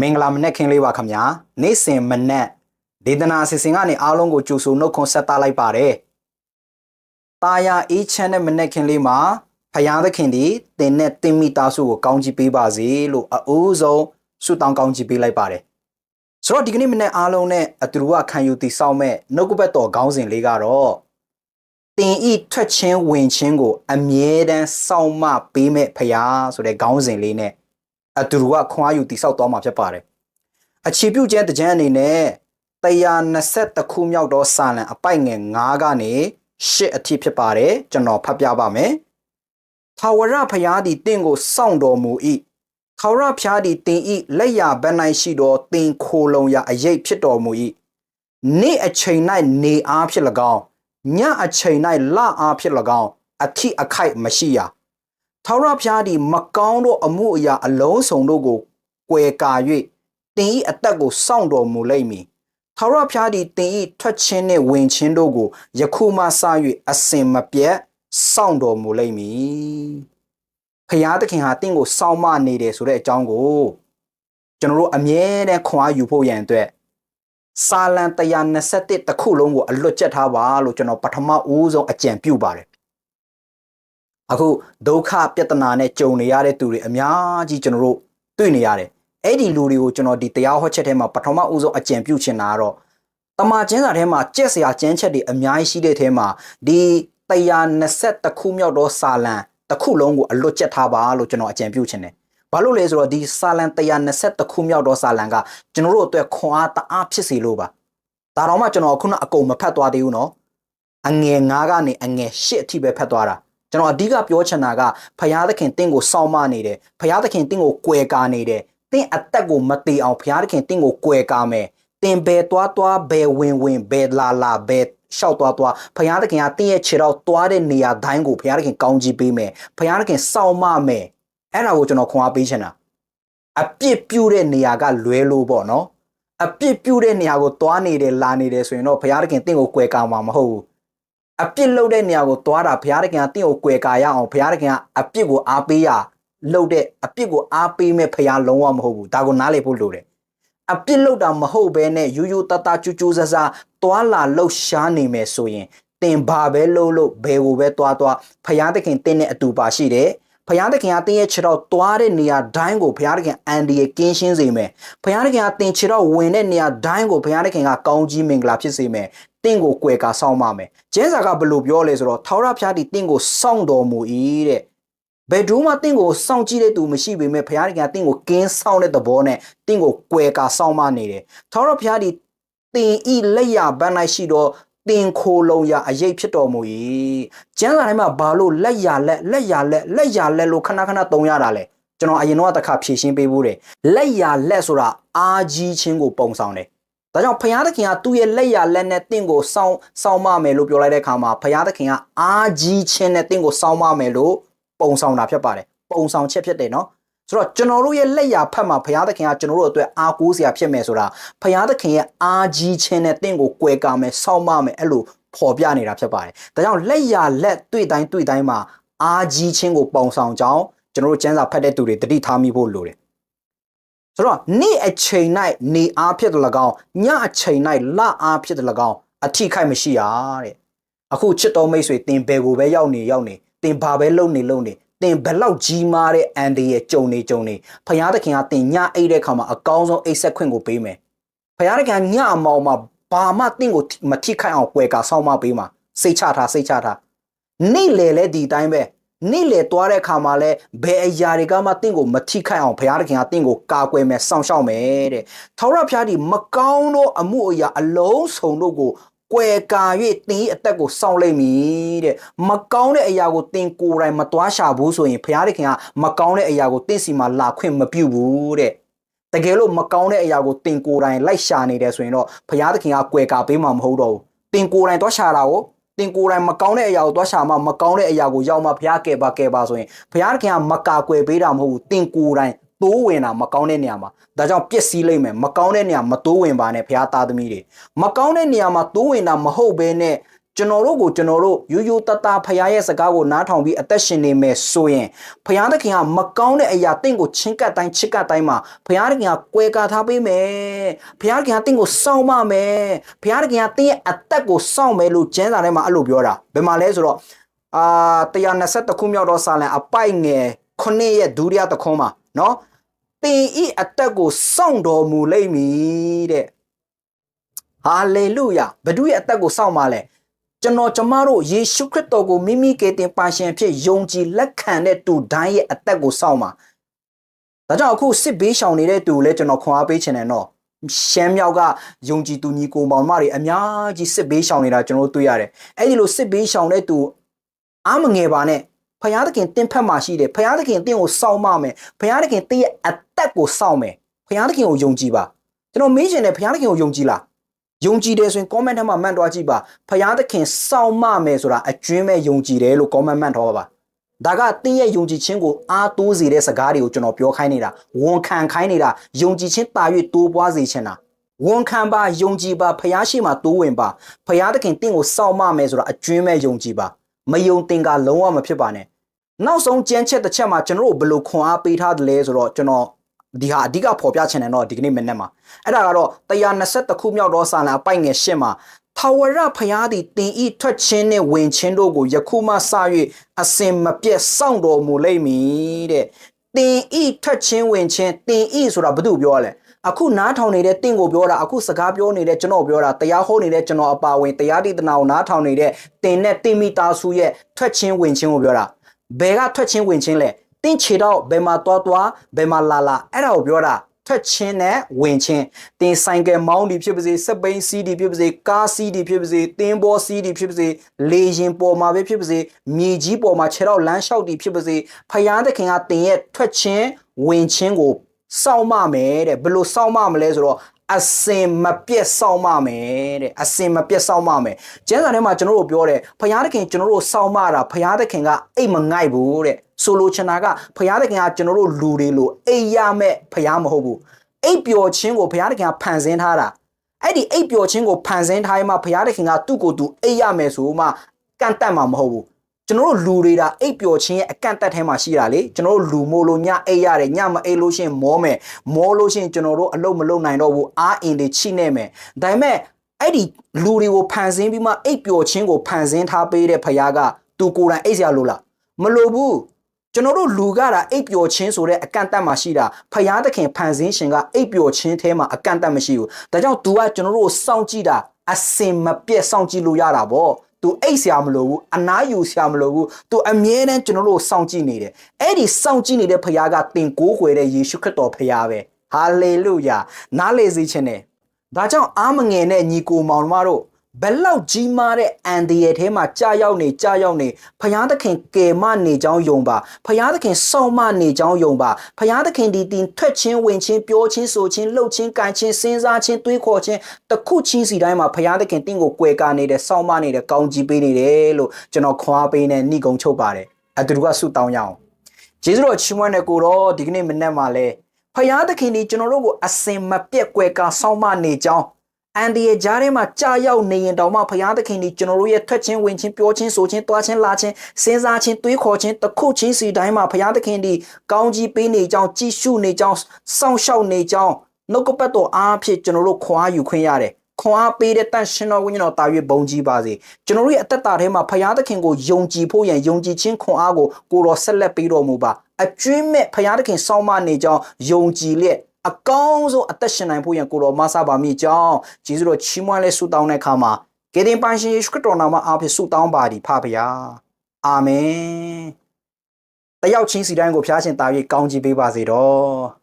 မင်္ဂလာမနက်ခင်းလေးပါခင်ဗျာနေ့စဉ်မနက်ဒေသနာအစီအစဉ်ကနေအားလုံးကိုကြိုဆိုနှုတ်ခွန်းဆက်သလိုက်ပါတယ်တာယာအေးချမ်းတဲ့မနက်ခင်းလေးမှာဖယားသခင်ဒီတင်နဲ့တင်မိသားစုကိုကောင်းချီးပေးပါစေလို့အအိုးဆုံးဆုတောင်းကောင်းချီးပေးလိုက်ပါတယ်ဆိုတော့ဒီကနေ့မနက်အားလုံးနဲ့အတူတူကခံယူတည်ဆောက်မဲ့နှုတ်ကပတ်တော်ခေါင်းစဉ်လေးကတော့တင်ဤထွက်ချင်းဝင်ချင်းကို အမြဲတမ်းစောင့်မပေးမဲ့ဖယားဆိုတဲ့ခေါင်းစဉ်လေးနဲ့ အတူတူကခွန်အားယူတိဆောက်သွားမှာဖြစ်ပါတယ်။အခြေပြုကျဲတကြမ်းအနေနဲ့120ခုမြောက်သောစာလံအပိုက်ငယ်9ကနေ10အထိဖြစ်ပါတယ်ကျွန်တော်ဖတ်ပြပါမယ်။ထာဝရဘုရားသည်တင့်ကိုစောင့်တော်မူ၏။ထာဝရဘုရားသည်တင်၏လက်ရဘက်၌ရှိသောတင်ခိုလုံရာအရေးဖြစ်တော်မူ၏။နေ့အချိန်၌နေအားဖြစ်၎င်းညအချိန်၌လအားဖြစ်၎င်းအထီအခိုက်မရှိရ။ ထာဝရဘုရားသည်မကောင်းသောအမှုအရာအလုံးစုံတို့ကိုကွယ်ကာ၍တင်ဤအသက်ကိုစောင့်တော်မူလိမ့်မည်ထာဝရဘုရားသည်တင်ဤထွက်ခြင်းနှင့်ဝင်ခြင်းတို့ကိုယခုမှစ၍အစင်မပြတ်စောင့်တော်မူလိမ့်မည်ဖျားသခင်ဟာတင့်ကိုစောင့်မနေတယ်ဆိုတဲ့အကြောင်းကိုကျွန်တော်တို့အမြဲတမ်းခွန်အားယူဖို့ရန်အတွက်စာလံ121တစ်ခုလုံးကိုအလွတ်ကျက်ထားပါလို့ကျွန်တော်ပထမဦးဆုံးအကြံပြုပါတယ် အခုဒုက္ခပြဿနာနဲ့ကြုံနေရတဲ့သူတွေအများကြီးကျွန်တော်တို့တွေ့နေရတယ်အဲ့ဒီလူတွေကိုကျွန်တော်ဒီတရားဟောချက်ထဲမှာပထမဦးဆုံးအကြံပြုချင်တာကတော့တမန်ကျမ်းစာထဲမှာကြက်စရာကျမ်းချက်တွေအများကြီးရှိတဲ့ထဲမှာဒီ120ခုမြောက်သောစာလံတစ်ခုလုံးကိုအလွတ်ကျက်ထားပါလို့ကျွန်တော်အကြံပြုချင်တယ်ဘာလို့လဲဆိုတော့ဒီစာလံ120ခုမြောက်သောစာလံကကျွန်တော်တို့အတွက်ခွန်အားတအားဖြစ်စေလို့ပါဒါတော့မှကျွန်တော်ခုနအကုန်မဖတ်သွားသေးဘူးเนาะအငယ်9ကနေအငယ်10အထိပဲဖတ်သွားတာ ကျွန်တော်အဓိကပြောချင်တာကဖယားသခင်တင့်ကိုစောင့်မနေတယ်ဖယားသခင်တင့်ကိုကွယ်ကာနေတယ်တင့်အသက်ကိုမတေအောင်ဖယားသခင်တင့်ကိုကွယ်ကာမယ်တင်ဘယ်သွားသွားဘယ်ဝင်ဝင်ဘယ်လာလာဘယ်ရှောက်သွားသွားဖယားသခင်ကတင့်ရဲ့ခြေတော့သွားတဲ့နေရာတိုင်းကိုဖယားသခင်ကောင်းကြီးပေးမယ်ဖယားသခင်စောင့်မမယ်အဲ့ဒါကိုကျွန်တော်ခွန်အားပေးချင်တာအပြစ်ပြုတဲ့နေရာကလွဲလို့ပေါ့နော်အပြစ်ပြုတဲ့နေရာကိုသွားနေတယ်လာနေတယ်ဆိုရင်တော့ဖယားသခင်တင့်ကိုကွယ်ကာမှာမဟုတ်ဘူး အပြစ်လုပ်တဲ့နေရာကိုသွားတာဘုရားသခင်ကတင့်ကိုကွယ်ကာရအောင်ဘုရားသခင်ကအပြစ်ကိုအားပေးရလုပ်တဲ့အပြစ်ကိုအားပေးမဲ့ဘုရားလုံးဝမဟုတ်ဘူးဒါကိုနားလည်ဖို့လိုတယ်အပြစ်လုပ်တာမဟုတ်ဘဲနဲ့ယူယူတတချူချူဆဆာသွားလာလှုပ်ရှားနေမယ်ဆိုရင်တင်ဘာပဲလုပ်လို့ဘယ်ကိုပဲသွားသွားဘုရားသခင်တင်းနဲ့အတူပါရှိတယ်ဘုရားသခင်ကတင်းရဲ့ခြေတော့သွားတဲ့နေရာတိုင်းကိုဘုရားသခင်အန်ဒီရဲ့ကင်းရှင်းစေမယ်ဘုရားသခင်ကတင်းခြေတော့ဝင်တဲ့နေရာတိုင်းကိုဘုရားသခင်ကကောင်းကြီးမင်္ဂလာဖြစ်စေမယ်တ င့်ကိုကွယ်ကာစောင့်ပါမယ်ကျမ်းစာကဘယ်လိုပြောလဲဆိုတော့ထာဝရဘုရားဒီတင့်ကိုစောင့်တော်မူ၏တဲ့ဘယ်သူမှတင့်ကိုစောင့်ကြည့်တဲ့သူမရှိပေမဲ့ဘုရားသခင်ကတင့်ကိုကင်းဆောင်တဲ့သဘောနဲ့တင့်ကိုကွယ်ကာစောင့်မနေတယ်ထာဝရဘုရားဒီတင်ဤလက်ရဘန်း၌ရှိသောတင်ခိုလုံရအရေးဖြစ်တော်မူ၏ကျမ်းစာထဲမှာဘာလို့လက်ရလက်လက်ရလက်လက်ရလက်လို့ခဏခဏသုံးရတာလဲကျွန်တော်အရင်တော့တစ်ခါဖြည့်ရှင်းပေးဖို့တယ်လက်ရလက်ဆိုတာအာကြီးချင်းကိုပုံဆောင်တယ် ဒါကြောင့်ဖယားသခင်ကသူ့ရဲ့လက်ရလက်နဲ့တင့်ကိုစောင်းစောင်းမမယ်လို့ပြောလိုက်တဲ့အခါမှာဖယားသခင်ကအာကြီးချင်းနဲ့တင့်ကိုစောင်းမမယ်လို့ပုံဆောင်တာဖြစ်ပါတယ်ပုံဆောင်ချက်ဖြစ်တယ်နော်ဆိုတော့ကျွန်တော်တို့ရဲ့လက်ရဖက်မှာဖယားသခင်ကကျွန်တော်တို့အတွက်အာကိုးစရာဖြစ်မယ်ဆိုတာဖယားသခင်ရဲ့အာကြီးချင်းနဲ့တင့်ကိုကွယ်ကာမယ်စောင်းမမယ်အဲ့လိုပေါ်ပြနေတာဖြစ်ပါတယ်ဒါကြောင့်လက်ရလက်တွေ့တိုင်းတွေ့တိုင်းမှာအာကြီးချင်းကိုပုံဆောင်ကြောင်းကျွန်တော်တို့ကျမ်းစာဖတ်တဲ့သူတွေတတိထားမိဖို့လိုတယ် ဆိုတော့နေ့အချိန်၌နေအားဖြစ်တယ်၎င်းညအချိန်၌လအားဖြစ်တယ်၎င်းအထိခိုက်မရှိရတဲ့အခုချစ်တော်မိတ်ဆွေတင်ဘယ်ကိုပဲရောက်နေရောက်နေတင်ဘာပဲလုပ်နေလုပ်နေတင်ဘယ်လောက်ကြီးမားတဲ့အန်ဒီရဲ့ကြုံနေကြုံနေဖယားသခင်ကတင်ညအိတ်တဲ့ခါမှာအကောင်းဆုံးအိတ်ဆက်ခွင့်ကိုပေးမယ်ဖယားသခင်ကညအမောင်မှာဘာမှတင့်ကိုမထိခိုက်အောင်ကွယ်ကာဆောင်းမပေးမှာစိတ်ချထားစိတ်ချထားနေ့လေလဲဒီတိုင်းပဲ နေ့လေသွားတဲ့အခါမှာလဲဘယ်အရာတွေကမှတင့်ကိုမထိခိုက်အောင်ဘုရားသခင်ကတင့်ကိုကာကွယ်မယ်စောင့်ရှောက်မယ်တဲ့။ထာဝရဘုရားဒီမကောင်းသောအမှုအရာအလုံးစုံတို့ကိုကွယ်ကာ၍တင်း၏အသက်ကိုစောင့်လိုက်မည်တဲ့။မကောင်းတဲ့အရာကိုတင်းကိုယ်တိုင်မတွားရှာဘူးဆိုရင်ဘုရားသခင်ကမကောင်းတဲ့အရာကိုတင်းစီမှာလာခွင့်မပြုဘူးတဲ့။တကယ်လို့မကောင်းတဲ့အရာကိုတင်ကိုယ်တိုင်လိုက်ရှာနေတယ်ဆိုရင်တော့ဘုရားသခင်ကကွယ်ကာပေးမှာမဟုတ်တော့ဘူး။တင်ကိုယ်တိုင်တော့ရှာတာကို တင်ကိုယ်တိုင်မကောင်းတဲ့အရာကိုတော့ရှာမှမကောင်းတဲ့အရာကိုရောက်မှဘုရားကယ်ပါကယ်ပါဆိုရင်ဘုရားသခင်ကမကာကွယ်ပေးတာမဟုတ်ဘူးတင်ကိုယ်တိုင်တိုးဝင်တာမကောင်းတဲ့နေရာမှာဒါကြောင့်ပျက်စီးလိမ့်မယ်မကောင်းတဲ့နေရာမတိုးဝင်ပါနဲ့ဘုရားသားသမီးတွေမကောင်းတဲ့နေရာမှာတိုးဝင်တာမဟုတ်ဘဲနဲ့ ကျွန်တော်တို့ကိုကျွန်တော်တို့ရိုးရိုးတသားဖရားရဲ့စကားကိုနားထောင်ပြီးအသက်ရှင်နေမယ်ဆိုရင်ဖရားသခင်ကမကောင်းတဲ့အရာတင့်ကိုချင်းကပ်တိုင်းချစ်ကပ်တိုင်းမှာဖရားသခင်ကကွဲကားထားပေးမယ်ဖရားသခင်ကတင့်ကိုစောင့်မမယ်ဖရားသခင်ကတင့်ရဲ့အသက်ကိုစောင့်မယ်လို့ကျမ်းစာထဲမှာအဲ့လိုပြောတာဘယ်မှာလဲဆိုတော့အာ120ခုမြောက်သောစာလံအပိုက်ငယ်ခုနှစ်ရဲ့ဒုတိယတစ်ခွန်းမှာနော်တင်ဤအသက်ကိုစောင့်တော်မူလိမ့်မည်တဲ့ဟာလေလုယာဘဒုရဲ့အသက်ကိုစောင့်ပါလဲ ကျွန်တော်ကျမတို့ယေရှုခရစ်တော်ကိုမိမိကယ်တင်ပါရှင်ဖြစ်ယုံကြည်လက်ခံတဲ့သူတိုင်းရဲ့အသက်ကိုစောင့်ပါဒါကြောင့်အခုစစ်ဘေးရှောင်နေတဲ့သူကိုလည်းကျွန်တော်ခွန်အားပေးချင်တယ်နော်ရှမ်းမြောက်ကယုံကြည်သူညီကိုမောင်မတွေအများကြီးစစ်ဘေးရှောင်နေတာကျွန်တော်တို့တွေ့ရတယ်အဲ့ဒီလိုစစ်ဘေးရှောင်တဲ့သူအားမငယ်ပါနဲ့ဖယားသခင်တင်းဖက်မှာရှိတယ်ဖယားသခင်တင်းကိုစောင့်မမယ်ဖယားသခင်တင်းရဲ့အသက်ကိုစောင့်မယ်ဖယားသခင်ကိုယုံကြည်ပါကျွန်တော်မေးချင်တယ်ဖယားသခင်ကိုယုံကြည်လား ယုံကြည်တယ်ဆိုရင် comment ထဲမှာမှတ်သွားကြည့်ပါဖယားသခင်စောင့်မမယ်ဆိုတာအကျွင်းမဲ့ယုံကြည်တယ်လို့ comment မှတ်ထားပါပါဒါကတင်းရဲ့ယုံကြည်ခြင်းကိုအားတိုးစေတဲ့စကားတွေကိုကျွန်တော်ပြောခိုင်းနေတာဝန်ခံခိုင်းနေတာယုံကြည်ခြင်းတာ၍တိုးပွားစေချင်တာဝန်ခံပါယုံကြည်ပါဖယားရှိမှတိုးဝင်ပါဖယားသခင်တင့်ကိုစောင့်မမယ်ဆိုတာအကျွင်းမဲ့ယုံကြည်ပါမယုံတင်ကလုံးဝမဖြစ်ပါနဲ့နောက်ဆုံးကြမ်းချက်တစ်ချက်မှာကျွန်တော်တို့ဘယ်လိုခွန်အားပေးထားတယ်လဲဆိုတော့ကျွန်တော် ဒီဟာအဓိကဖော်ပြချင်တယ်တော့ဒီကနေ့မနေ့မှာအဲ့ဒါကတော့120ခုမြောက်သောစာလံအပိုက်ငယ်ရှင်းမှာထာဝရဖျားသည်တင်ဤထွက်ခြင်းနှင့်ဝင်ခြင်းတို့ကိုယခုမှစ၍အစင်မပြတ်စောင့်တော်မူလိမ့်မည်တဲ့တင်ဤထွက်ခြင်းဝင်ခြင်းတင်ဤဆိုတာဘာလို့ပြောရလဲအခုနားထောင်နေတဲ့တင့်ကိုပြောတာအခုစကားပြောနေတဲ့ကျွန်တော်ပြောတာတရားဟောနေတဲ့ကျွန်တော်အပါဝင်တရားဒေသနာကိုနားထောင်နေတဲ့တင်နဲ့တင်မိသားစုရဲ့ထွက်ချင်းဝင်ချင်းကိုပြောတာဘယ်ကထွက်ချင်းဝင်ချင်းလဲ တင်းခြေတော့ဘယ်မှာတွားတွားဘယ်မှာလာလာအဲ့ဒါကိုပြောတာထွက်ချင်းနဲ့ဝင်ချင်းတင်းဆိုင်ကယ်မောင်းဒီဖြစ်ပါစေစက်ပိန်စီးဒီဖြစ်ပါစေကားစီးဒီဖြစ်ပါစေတင်းဘောစီးဒီဖြစ်ပါစေလေရင်ပေါ်မှာပဲဖြစ်ပါစေမြေကြီးပေါ်မှာခြေတော့လမ်းလျှောက်ဒီဖြစ်ပါစေဖယားသခင်ကတင်ရဲ့ထွက်ချင်းဝင်ချင်းကိုစောင့်မမယ်တဲ့ဘယ်လိုစောင့်မမလဲဆိုတော့အစင်မပြတ်စောင့်မမယ်တဲ့အစင်မပြတ်စောင့်မမယ်ကျမ်းစာထဲမှာကျွန်တော်တို့ပြောတယ်ဖယားသခင်ကျွန်တော်တို့စောင့်မတာဖယားသခင်ကအိတ်မငိုက်ဘူးတဲ့ ဆိုလိုချင်တာကဖယားသခင်ကကျွန်တော်တို့လူတွေလို့အိတ်ရမဲ့ဖယားမဟုတ်ဘူးအိတ်ပျော်ခြင်းကိုဖယားသခင်ကဖန်ဆင်းထားတာအဲ့ဒီအိတ်ပျော်ခြင်းကိုဖန်ဆင်းထားရင်မှဖယားသခင်ကသူ့ကိုယ်သူအိတ်ရမယ်ဆိုမှကန့်တက်မှာမဟုတ်ဘူးကျွန်တော်တို့လူတွေဒါအိပ်ပျော်ခြင်းရဲ့အကန့်အသတ်ထဲမှာရှိတာလေကျွန်တော်တို့လူမို့လို့ညအိပ်ရတယ်ညမအိပ်လို့ရှရင်မောမယ်မောလို့ရှရင်ကျွန်တော်တို့အလုပ်မလုပ်နိုင်တော့ဘူးအားအင်တွေချိနေမယ်ဒါပေမဲ့အဲ့ဒီလူတွေကိုဖန်ဆင်းပြီးမှအိပ်ပျော်ခြင်းကိုဖန်ဆင်းထားပေးတဲ့ဖခင်ကသူကိုယ်တိုင်အိပ်စရာလိုလားမလိုဘူး ကျွန်တော်တို့လူကတာအိပ်ပျော်ခြင်းဆိုတဲ့အကန့်အသတ်မှာရှိတာဖယားသခင်ဖန်ဆင်းရှင်ကအိပ်ပျော်ခြင်းထဲမှာအကန့်အသတ်မရှိဘူးဒါကြောင့် तू ကကျွန်တော်တို့ကိုစောင့်ကြည့်တာအစင်မပြတ်စောင့်ကြည့်လို့ရတာဗောသူအိတ်ဆရာမလို့ဘူးအနားယူဆရာမလို့ဘူးသူအမြဲတမ်းကျွန်တော်တို့စောင့်ကြည့်နေတယ်အဲ့ဒီစောင့်ကြည့်နေတဲ့ဖခင်ကတင်ကိုးကွယ်တဲ့ယေရှုခရစ်တော်ဖခင်ပဲဟာလေလုယာနားလေစေခြင်းနဲ့ဒါကြောင့်အားမငယ်တဲ့ညီကိုမောင်တို့တို့ ဘယ်လောက်ကြီးမားတဲ့အန်ဒီရဲ့ထဲမှာကြာရောက်နေကြာရောက်နေဖယားသခင်ကယ်မနေကြောင်းယုံပါဖယားသခင်စောင့်မနေကြောင်းယုံပါဖယားသခင်ဒီတင်ထွက်ချင်းဝင်ချင်းပြောချင်းဆိုချင်းလှုပ်ချင်းကန်ချင်းစဉ်းစားချင်းတွေးခေါ်ချင်းတခုချင်းစီတိုင်းမှာဖယားသခင်တင့်ကိုကွယ်ကာနေတဲ့စောင့်မနေတဲ့ကောင်းကြီးပေးနေတယ်လို့ကျွန်တော်ခွာပေးနေနှိကုံချုပ်ပါတယ်အတူတူကဆုတောင်းရအောင်ကျေးဇူးတော်ချီးမွမ်းတဲ့ကိုတော့ဒီကနေ့မနေ့မှလဲဖယားသခင်ဒီကျွန်တော်တို့ကိုအစင်မပြတ်ကွယ်ကာစောင့်မနေကြောင်း အန်ဒီရဲ့ဂျားထဲမှာကြာရောက်နေရင်တောင်မှဘုရားသခင်ဒီကျွန်တော်တို့ရဲ့ထွက်ချင်းဝင်ချင်းပြောချင်းဆိုချင်းတွားချင်းလာချင်းစဉ်းစားချင်းတွေးခေါ်ချင်းတခုချင်းစီတိုင်းမှာဘုရားသခင်ဒီကောင်းကြီးပေးနေကြောင်းကြည်ရှုနေကြောင်းစောင့်ရှောက်နေကြောင်းနှုတ်ကပတ်တော်အားဖြင့်ကျွန်တော်တို့ခွာယူခွင့်ရတယ်ခွန်အားပေးတဲ့တန်ရှင်တော်ဝိညာဉ်တော်တာ၍ဘုံကြီးပါစေကျွန်တော်တို့ရဲ့အသက်တာထဲမှာဖခင်သခင်ကိုယုံကြည်ဖို့ရန်ယုံကြည်ခြင်းခွန်အားကိုကိုတော်ဆက်လက်ပေးတော်မူပါအကျွင်းမဲ့ဖခင်သခင်စောင့်မနေကြောင်းယုံကြည်လျက် အကောင်းဆုံးအသက်ရှင်နိုင်ဖို့ရန်ကိုတော်မဆပါမိကြောင်းဂျေဇုတော်ချီးမွမ်းလဲဆုတောင်းတဲ့အခါမှာကေတင်ပန်ရှင်ယေရှုခရစ်တော်နာမအားဖြင့်ဆုတောင်းပါသည်ဖပါဗျာအာမင်တယောက်ချင်းစီတိုင်းကိုဖျားရှင်တာ၍ကောင်းချီးပေးပါစေတော့